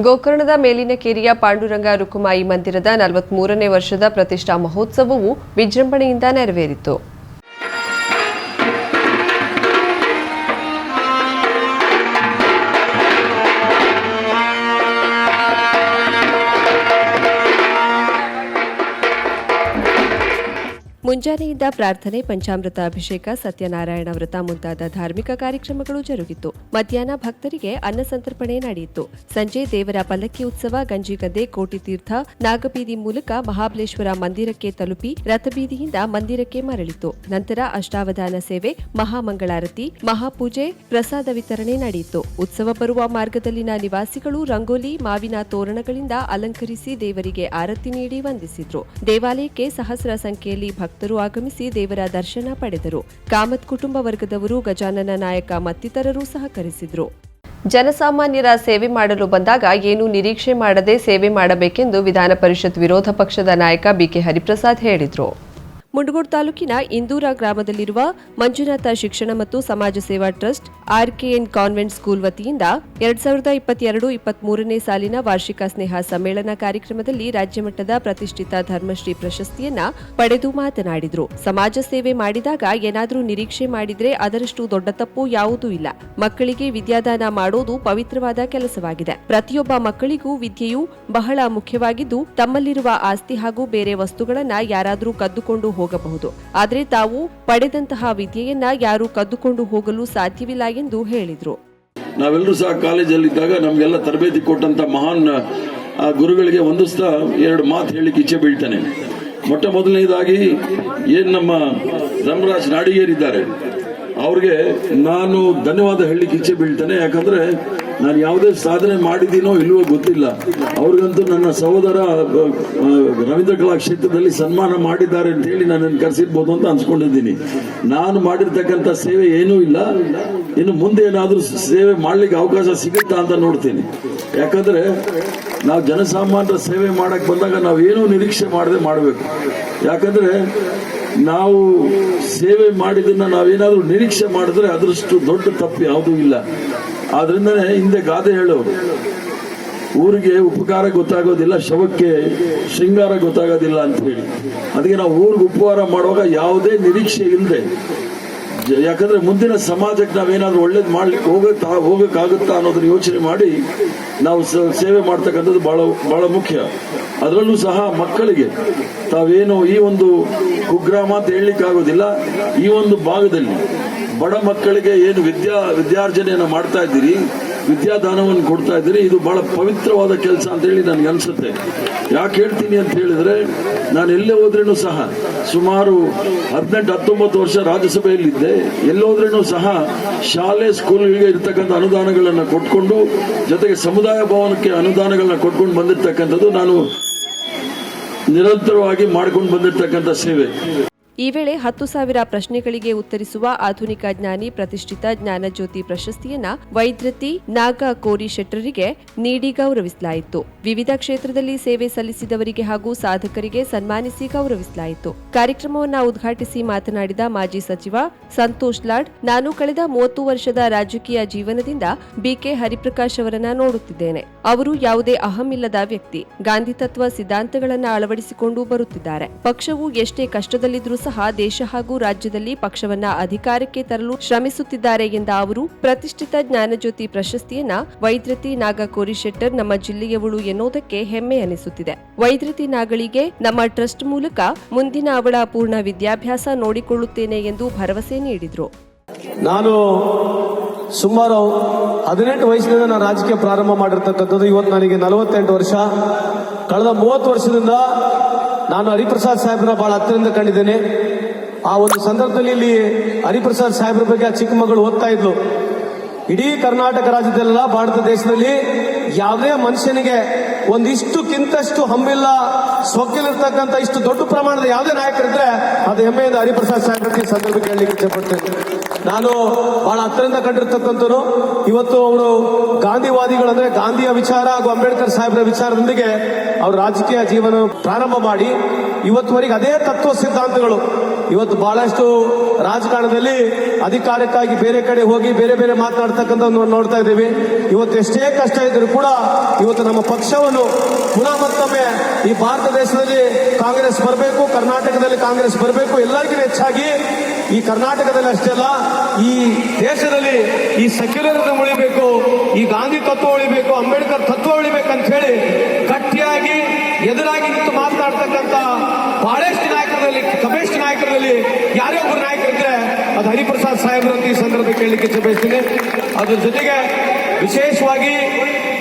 ಗೋಕರ್ಣದ ಮೇಲಿನ ಕೇರಿಯ ಪಾಂಡುರಂಗ ರುಕುಮಾಯಿ ಮಂದಿರದ ನಲವತ್ಮೂರನೇ ವರ್ಷದ ಪ್ರತಿಷ್ಠಾ ಮಹೋತ್ಸವವು ವಿಜೃಂಭಣೆಯಿಂದ ನೆರವೇರಿತು. ಮುಂಜಾನೆಯಿಂದ ಪ್ರಾರ್ಥನೆ, ಪಂಚಾಮೃತ ಅಭಿಷೇಕ, ಸತ್ಯನಾರಾಯಣ ವ್ರತ ಮುಂತಾದ ಧಾರ್ಮಿಕ ಕಾರ್ಯಕ್ರಮಗಳು ಜರುಗಿತು. ಮಧ್ಯಾಹ್ನ ಭಕ್ತರಿಗೆ ಅನ್ನ ಸಂತರ್ಪಣೆ ನಡೆಯಿತು. ಸಂಜೆ ದೇವರ ಪಲ್ಲಕ್ಕಿ ಉತ್ಸವ ಗಂಜಿಗದ್ದೆ ಕೋಟಿತೀರ್ಥ ನಾಗಬೀದಿ ಮೂಲಕ ಮಹಾಬಲೇಶ್ವರ ಮಂದಿರಕ್ಕೆ ತಲುಪಿ ರಥಬೀದಿಯಿಂದ ಮಂದಿರಕ್ಕೆ ಮರಳಿತು. ನಂತರ ಅಷ್ಟಾವಧಾನ ಸೇವೆ, ಮಹಾಮಂಗಳಾರತಿ, ಮಹಾಪೂಜೆ, ಪ್ರಸಾದ ವಿತರಣೆ ನಡೆಯಿತು. ಉತ್ಸವ ಬರುವ ಮಾರ್ಗದಲ್ಲಿನ ನಿವಾಸಿಗಳು ರಂಗೋಲಿ, ಮಾವಿನ ತೋರಣಗಳಿಂದ ಅಲಂಕರಿಸಿ ದೇವರಿಗೆ ಆರತಿ ನೀಡಿ ವಂದಿಸಿದ್ರು. ದೇವಾಲಯಕ್ಕೆ ಸಹಸ್ರ ಸಂಖ್ಯೆಯಲ್ಲಿ ಭಕ್ತರು ಆಗಮಿಸಿ ದೇವರ ದರ್ಶನ ಪಡೆದರು. ಕಾಮತ್ ಕುಟುಂಬ ವರ್ಗದವರು, ಗಜಾನನ ನಾಯಕ ಮತ್ತಿತರರು ಸಹಕರಿಸಿದರು. ಜನಸಾಮಾನ್ಯರ ಸೇವೆ ಮಾಡಲು ಬಂದಾಗ ಏನು ನಿರೀಕ್ಷೆ ಮಾಡದೆ ಸೇವೆ ಮಾಡಬೇಕೆಂದು ವಿಧಾನ ಪರಿಷತ್ ವಿರೋಧ ಪಕ್ಷದ ನಾಯಕ ಬಿಕೆ ಹರಿಪ್ರಸಾದ್ ಹೇಳಿದರು. ಮುಂಡಗೋಡ್ ತಾಲೂಕಿನ ಇಂದೂರ ಗ್ರಾಮದಲ್ಲಿರುವ ಮಂಜುನಾಥ ಶಿಕ್ಷಣ ಮತ್ತು ಸಮಾಜ ಸೇವಾ ಟ್ರಸ್ಟ್, ಆರ್ಕೆಎನ್ ಕಾನ್ವೆಂಟ್ ಸ್ಕೂಲ್ ವತಿಯಿಂದ ಎರಡ್ ಸಾವಿರದ ಇಪ್ಪತ್ತೆರಡು ಇಪ್ಪತ್ಮೂರನೇ ಸಾಲಿನ ವಾರ್ಷಿಕ ಸ್ನೇಹ ಸಮ್ಮೇಳನ ಕಾರ್ಯಕ್ರಮದಲ್ಲಿ ರಾಜ್ಯಮಟ್ಟದ ಪ್ರತಿಷ್ಠಿತ ಧರ್ಮಶ್ರೀ ಪ್ರಶಸ್ತಿಯನ್ನ ಪಡೆದು ಮಾತನಾಡಿದರು. ಸಮಾಜ ಸೇವೆ ಮಾಡಿದಾಗ ಏನಾದರೂ ನಿರೀಕ್ಷೆ ಮಾಡಿದ್ರೆ ಅದರಷ್ಟು ದೊಡ್ಡ ತಪ್ಪು ಯಾವುದೂ ಇಲ್ಲ. ಮಕ್ಕಳಿಗೆ ವಿದ್ಯಾದಾನ ಮಾಡೋದು ಪವಿತ್ರವಾದ ಕೆಲಸವಾಗಿದೆ. ಪ್ರತಿಯೊಬ್ಬ ಮಕ್ಕಳಿಗೂ ವಿದ್ಯೆಯು ಬಹಳ ಮುಖ್ಯವಾಗಿದ್ದು, ತಮ್ಮಲ್ಲಿರುವ ಆಸ್ತಿ ಹಾಗೂ ಬೇರೆ ವಸ್ತುಗಳನ್ನ ಯಾರಾದರೂ ಕದ್ದುಕೊಂಡು ಹೋಗಬಹುದು. ಆದರೆ ತಾವು ಪಡೆದಂತಹ ವಿದ್ಯೆಯನ್ನ ಯಾರೂ ಕದ್ದುಕೊಂಡು ಹೋಗಲು ಸಾಧ್ಯವಿಲ್ಲ ಎಂದು ಹೇಳಿದರು. ನಾವೆಲ್ಲರೂ ಸಹ ಕಾಲೇಜಲ್ಲಿದ್ದಾಗ ನಮಗೆಲ್ಲ ತರಬೇತಿ ಕೊಟ್ಟಂತ ಮಹಾನ್ ಆ, ಗುರುಗಳಿಗೆ ಒಂದಿಸ್ತಾ ಎರಡು ಮಾತು ಹೇಳಿಕ್ಕೆ ಇಚ್ಛೆ ಬೀಳ್ತಾನೆ. ಮೊಟ್ಟ ಮೊದಲನೇದಾಗಿ ಏನ್ ನಮ್ಮ ಧರ್ಮರಾಜ್ ನಾಡಿಗೇರಿದ್ದಾರೆ ಅವ್ರಿಗೆ ನಾನು ಧನ್ಯವಾದ ಹೇಳಲಿಕ್ಕೆ ಇಚ್ಛೆ ಬೀಳ್ತಾನೆ. ಯಾಕಂದ್ರೆ ನಾನು ಯಾವುದೇ ಸಾಧನೆ ಮಾಡಿದ್ದೀನೋ ಇಲ್ಲವೋ ಗೊತ್ತಿಲ್ಲ. ಅವ್ರಿಗಂತೂ ನನ್ನ ಸಹೋದರ ರವೀಂದ್ರ ಕಲಾ ಕ್ಷೇತ್ರದಲ್ಲಿ ಸನ್ಮಾನ ಮಾಡಿದ್ದಾರೆ ಅಂತ ಹೇಳಿ ನನ್ನನ್ನು ಕರೆಸಿರ್ಬೋದು ಅಂತ ಅನ್ಸ್ಕೊಂಡಿದ್ದೀನಿ. ನಾನು ಮಾಡಿರ್ತಕ್ಕಂಥ ಸೇವೆ ಏನೂ ಇಲ್ಲ. ಇನ್ನು ಮುಂದೆ ಏನಾದರೂ ಸೇವೆ ಮಾಡಲಿಕ್ಕೆ ಅವಕಾಶ ಸಿಗುತ್ತಾ ಅಂತ ನೋಡ್ತೀನಿ. ಯಾಕಂದರೆ ನಾವು ಜನಸಾಮಾನ್ಯರ ಸೇವೆ ಮಾಡೋಕ್ಕೆ ಬಂದಾಗ ನಾವು ಏನೂ ನಿರೀಕ್ಷೆ ಮಾಡದೆ ಮಾಡಬೇಕು. ಯಾಕಂದರೆ ನಾವು ಸೇವೆ ಮಾಡಿದ್ದನ್ನು ನಾವೇನಾದರೂ ನಿರೀಕ್ಷೆ ಮಾಡಿದ್ರೆ ಅದರಷ್ಟು ದೊಡ್ಡ ತಪ್ಪು ಯಾವುದೂ ಇಲ್ಲ. ಆದ್ರಿಂದನೇ ಹಿಂದೆ ಗಾದೆ ಹೇಳೋರು ಊರಿಗೆ ಉಪಕಾರ ಗೊತ್ತಾಗೋದಿಲ್ಲ, ಶವಕ್ಕೆ ಶೃಂಗಾರ ಗೊತ್ತಾಗೋದಿಲ್ಲ ಅಂತ ಹೇಳಿ. ಅದಕ್ಕೆ ನಾವು ಊರಿಗೆ ಉಪಕಾರ ಮಾಡುವಾಗ ಯಾವುದೇ ನಿರೀಕ್ಷೆ ಇಲ್ಲದೆ ಯಾಕಂದ್ರೆ ಮುಂದಿನ ಸಮಾಜಕ್ಕೆ ನಾವೇನಾದ್ರೂ ಒಳ್ಳೇದು ಮಾಡ್ಲಿಕ್ಕೆ ಹೋಗಕ್ ಹೋಗಕ್ಕಾಗುತ್ತಾ ಅನ್ನೋದನ್ನ ಯೋಚನೆ ಮಾಡಿ ನಾವು ಸೇವೆ ಮಾಡ್ತಕ್ಕಂಥದ್ದು ಬಹಳ ಬಹಳ ಮುಖ್ಯ. ಅದರಲ್ಲೂ ಸಹ ಮಕ್ಕಳಿಗೆ ತಾವೇನು ಈ ಒಂದು ಕುಗ್ರಾಮ ಅಂತ ಹೇಳಲಿಕ್ಕೆ ಆಗೋದಿಲ್ಲ ಈ ಒಂದು ಭಾಗದಲ್ಲಿ. ಬಡ ಮಕ್ಕಳಿಗೆ ಏನು ವಿದ್ಯಾ, ವಿದ್ಯಾರ್ಜನೆಯನ್ನು ಮಾಡ್ತಾ ಇದ್ದೀರಿ, ವಿದ್ಯಾದಾನವನ್ನು ಕೊಡ್ತಾ ಇದ್ದೀರಿ, ಇದು ಬಹಳ ಪವಿತ್ರವಾದ ಕೆಲಸ ಅಂತ ಹೇಳಿ ನನಗೆ ಅನ್ಸುತ್ತೆ. ಯಾಕೆ ಹೇಳ್ತೀನಿ ಅಂತ ಹೇಳಿದ್ರೆ, ನಾನು ಎಲ್ಲೇ ಹೋದ್ರೂ ಸಹ ಸುಮಾರು ಹದಿನೆಂಟು, ಹತ್ತೊಂಬತ್ತು ವರ್ಷ ರಾಜ್ಯಸಭೆಯಲ್ಲಿದ್ದೆ. ಎಲ್ಲೋದ್ರೂ ಸಹ ಶಾಲೆ, ಸ್ಕೂಲ್ಗಳಿಗೆ ಇರ್ತಕ್ಕಂಥ ಅನುದಾನಗಳನ್ನು ಕೊಟ್ಕೊಂಡು, ಜೊತೆಗೆ ಸಮುದಾಯ ಭವನಕ್ಕೆ ಅನುದಾನಗಳನ್ನ ಕೊಟ್ಕೊಂಡು ಬಂದಿರತಕ್ಕಂಥದ್ದು ನಾನು ನಿರಂತರವಾಗಿ ಮಾಡ್ಕೊಂಡು ಬಂದಿರತಕ್ಕಂಥ ಸೇವೆ. ಈ ವೇಳೆ ಹತ್ತು ಸಾವಿರ ಪ್ರಶ್ನೆಗಳಿಗೆ ಉತ್ತರಿಸುವ ಆಧುನಿಕ ಜ್ಞಾನಿ ಪ್ರತಿಷ್ಠಿತ ಜ್ಞಾನಜ್ಯೋತಿ ಪ್ರಶಸ್ತಿಯನ್ನ ವೈದ್ಯತಿ ನಾಗ ಕೋರಿ ಶೆಟ್ಟರಿಗೆ ನೀಡಿ ಗೌರವಿಸಲಾಯಿತು. ವಿವಿಧ ಕ್ಷೇತ್ರದಲ್ಲಿ ಸೇವೆ ಸಲ್ಲಿಸಿದವರಿಗೆ ಹಾಗೂ ಸಾಧಕರಿಗೆ ಸನ್ಮಾನಿಸಿ ಗೌರವಿಸಲಾಯಿತು. ಕಾರ್ಯಕ್ರಮವನ್ನ ಉದ್ಘಾಟಿಸಿ ಮಾತನಾಡಿದ ಮಾಜಿ ಸಚಿವ ಸಂತೋಷ್ ಲಾಡ್, ನಾನು ಕಳೆದ ಮೂವತ್ತು ವರ್ಷದ ರಾಜಕೀಯ ಜೀವನದಿಂದ ಬಿಕೆ ಹರಿಪ್ರಕಾಶ್ ಅವರನ್ನ ನೋಡುತ್ತಿದ್ದೇನೆ. ಅವರು ಯಾವುದೇ ಅಹಮಿಲ್ಲದ ವ್ಯಕ್ತಿ, ಗಾಂಧಿ ತತ್ವ ಸಿದ್ಧಾಂತಗಳನ್ನು ಅಳವಡಿಸಿಕೊಂಡು ಬರುತ್ತಿದ್ದಾರೆ. ಪಕ್ಷವು ಎಷ್ಟೇ ಕಷ್ಟದಲ್ಲಿದ್ರೂ ಸಹ ದೇಶ ಹಾಗೂ ರಾಜ್ಯದಲ್ಲಿ ಪಕ್ಷವನ್ನ ಅಧಿಕಾರಕ್ಕೆ ತರಲು ಶ್ರಮಿಸುತ್ತಿದ್ದಾರೆ ಎಂದ ಅವರು, ಪ್ರತಿಷ್ಠಿತ ಜ್ಞಾನಜ್ಯೋತಿ ಪ್ರಶಸ್ತಿಯನ್ನ ವೈದ್ಯತಿ ನಾಗ ಕೋರಿಶೆಟ್ಟರ್ ನಮ್ಮ ಜಿಲ್ಲೆಯವಳು ಎನ್ನುವುದಕ್ಕೆ ಹೆಮ್ಮೆ ಅನಿಸುತ್ತಿದೆ. ವೈದ್ಯತಿ ನಾಗಳಿಗೆ ನಮ್ಮ ಟ್ರಸ್ಟ್ ಮೂಲಕ ಮುಂದಿನ ಅವಳ ಪೂರ್ಣ ವಿದ್ಯಾಭ್ಯಾಸ ನೋಡಿಕೊಳ್ಳುತ್ತೇನೆ ಎಂದು ಭರವಸೆ ನೀಡಿದರು. ನಾನು ಸುಮಾರು ಹದಿನೆಂಟು ವಯಸ್ಸಿನಿಂದ ನಾನು ರಾಜಕೀಯ ಪ್ರಾರಂಭ ಮಾಡಿರ್ತಕ್ಕಂಥದ್ದು, ಇವತ್ತು ನನಗೆ ನಲವತ್ತೆಂಟು ವರ್ಷ. ಕಳೆದ ಮೂವತ್ತು ವರ್ಷದಿಂದ ನಾನು ಹರಿಪ್ರಸಾದ್ ಸಾಹೇಬ್ರ ಬಹಳ ಹತ್ತಿರದಿಂದ ಕಂಡಿದ್ದೇನೆ. ಆ ಒಂದು ಸಂದರ್ಭದಲ್ಲಿ ಇಲ್ಲಿ ಹರಿಪ್ರಸಾದ್ ಸಾಹೇಬ್ರ ಬಗ್ಗೆ ಆ ಚಿಕ್ಕ ಮಗಳು ಓದ್ತಾ ಇದ್ಲು. ಇಡೀ ಕರ್ನಾಟಕ ರಾಜ್ಯದಲ್ಲ ಭಾರತ ದೇಶದಲ್ಲಿ ಯಾವುದೇ ಮನುಷ್ಯನಿಗೆ ಒಂದಿಷ್ಟು ಕಿಂತಷ್ಟು ಹಮ್ಮಿಲ್ಲ ಸೊಕ್ಕಿಲಿರ್ತಕ್ಕಂಥ ಇಷ್ಟು ದೊಡ್ಡ ಪ್ರಮಾಣದ ಯಾವುದೇ ನಾಯಕರಿದ್ರೆ ಅದು ಹೆಮ್ಮೆಯಿಂದ ಹರಿಪ್ರಸಾದ್ ಸಾಹೇಬ್ರಿಗೆ ಸಂದರ್ಭಕ್ಕೆ ಹೇಳಲಿಕ್ಕೆ ಇಚ್ಛೆಪಡ್ತೇನೆ ನಾನು ಬಹಳ ಹತ್ತಿರದಿಂದ ಕಂಡಿರ್ತಕ್ಕಂಥವ್ರು. ಇವತ್ತು ಅವರು ಗಾಂಧಿವಾದಿಗಳು ಅಂದ್ರೆ ಗಾಂಧಿಯ ವಿಚಾರ ಹಾಗೂ ಅಂಬೇಡ್ಕರ್ ಸಾಹೇಬರ ವಿಚಾರದೊಂದಿಗೆ ಅವ್ರ ರಾಜಕೀಯ ಜೀವನ ಪ್ರಾರಂಭ ಮಾಡಿ ಇವತ್ತುವರೆಗೆ ಅದೇ ತತ್ವ ಸಿದ್ಧಾಂತಗಳು. ಇವತ್ತು ಬಹಳಷ್ಟು ರಾಜಕಾರಣದಲ್ಲಿ ಅಧಿಕಾರಕ್ಕಾಗಿ ಬೇರೆ ಕಡೆ ಹೋಗಿ ಬೇರೆ ಬೇರೆ ಮಾತನಾಡ್ತಕ್ಕಂಥ ನೋಡ್ತಾ ಇದ್ದೀವಿ. ಇವತ್ತು ಎಷ್ಟೇ ಕಷ್ಟ ಇದ್ರೂ ಕೂಡ ಇವತ್ತು ನಮ್ಮ ಪಕ್ಷವನ್ನು ಪುನಃ ಮತ್ತೊಮ್ಮೆ ಈ ಭಾರತ ದೇಶದಲ್ಲಿ ಕಾಂಗ್ರೆಸ್ ಬರಬೇಕು, ಕರ್ನಾಟಕದಲ್ಲಿ ಕಾಂಗ್ರೆಸ್ ಬರಬೇಕು ಎಲ್ಲರಿಗೂ ಹೆಚ್ಚಾಗಿ ಈ ಕರ್ನಾಟಕದಲ್ಲಿ ಅಷ್ಟೇ ಅಲ್ಲ ಈ ದೇಶದಲ್ಲಿ ಈ ಸೆಕ್ಯುಲರಿಸಂ ಉಳಿಬೇಕು, ಈ ಗಾಂಧಿ ತತ್ವ ಉಳಿಬೇಕು, ಅಂಬೇಡ್ಕರ್ ತತ್ವ ಉಳಿಬೇಕು ಅಂತ ಹೇಳಿ ಗಟ್ಟಿಯಾಗಿ ಎದುರಾಗಿ ನಿಂತು ಮಾತನಾಡ್ತಕ್ಕಂಥ ಬಹಳಷ್ಟು ನಾಯಕರಲ್ಲಿ ಕಬೇಷ್ಟು ನಾಯಕರಲ್ಲಿ ಯಾರೇ ಒಬ್ಬರು ನಾಯಕರಿದ್ರೆ ಅದು ಹರಿಪ್ರಸಾದ್ ಸಾಹೇಬ್ರಂತ ಈ ಸಂದರ್ಭ ಕೇಳಲಿಕ್ಕೆ ಬಯಸ್ತೀನಿ. ಅದ್ರ ಜೊತೆಗೆ ವಿಶೇಷವಾಗಿ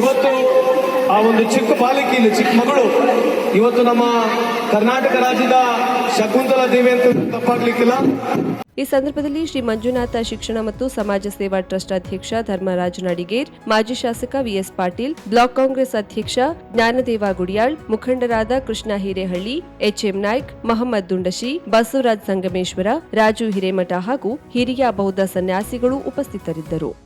ಇವತ್ತು ಆ ಒಂದು ಚಿಕ್ಕ ಬಾಲಕಿ, ಇಲ್ಲಿ ಚಿಕ್ಕ ಮಗಳು, ಇವತ್ತು ನಮ್ಮ ಕರ್ನಾಟಕ ರಾಜ್ಯದ ಶಕುಂತಲಾ ದೇವಿ ಅಂತ ತಪ್ಪಾಗ್ಲಿಕ್ಕಿಲ್ಲ. ಈ ಸಂದರ್ಭದಲ್ಲಿ ಶ್ರೀ ಮಂಜುನಾಥ ಶಿಕ್ಷಣ ಮತ್ತು ಸಮಾಜ ಸೇವಾ ಟ್ರಸ್ಟ್ ಅಧ್ಯಕ್ಷ ಧರ್ಮರಾಜ್ ನಡಿಗೇರ್, ಮಾಜಿ ಶಾಸಕ ವಿಎಸ್ ಪಾಟೀಲ್, ಬ್ಲಾಕ್ ಕಾಂಗ್ರೆಸ್ ಅಧ್ಯಕ್ಷ ಜ್ಞಾನದೇವ ಗುಡಿಯಾಳ್, ಮುಖಂಡರಾದ ಕೃಷ್ಣ ಹಿರೇಹಳ್ಳಿ, ಎಚ್ಎಂ ನಾಯ್ಕ್, ಮಹಮ್ಮದ್ ದುಂಡಶಿ, ಬಸವರಾಜ್ ಸಂಗಮೇಶ್ವರ, ರಾಜು ಹಿರೇಮಠ ಹಾಗೂ ಹಿರಿಯ ಬೌದ್ಧ ಸನ್ಯಾಸಿಗಳು ಉಪಸ್ಥಿತರಿದ್ದರು.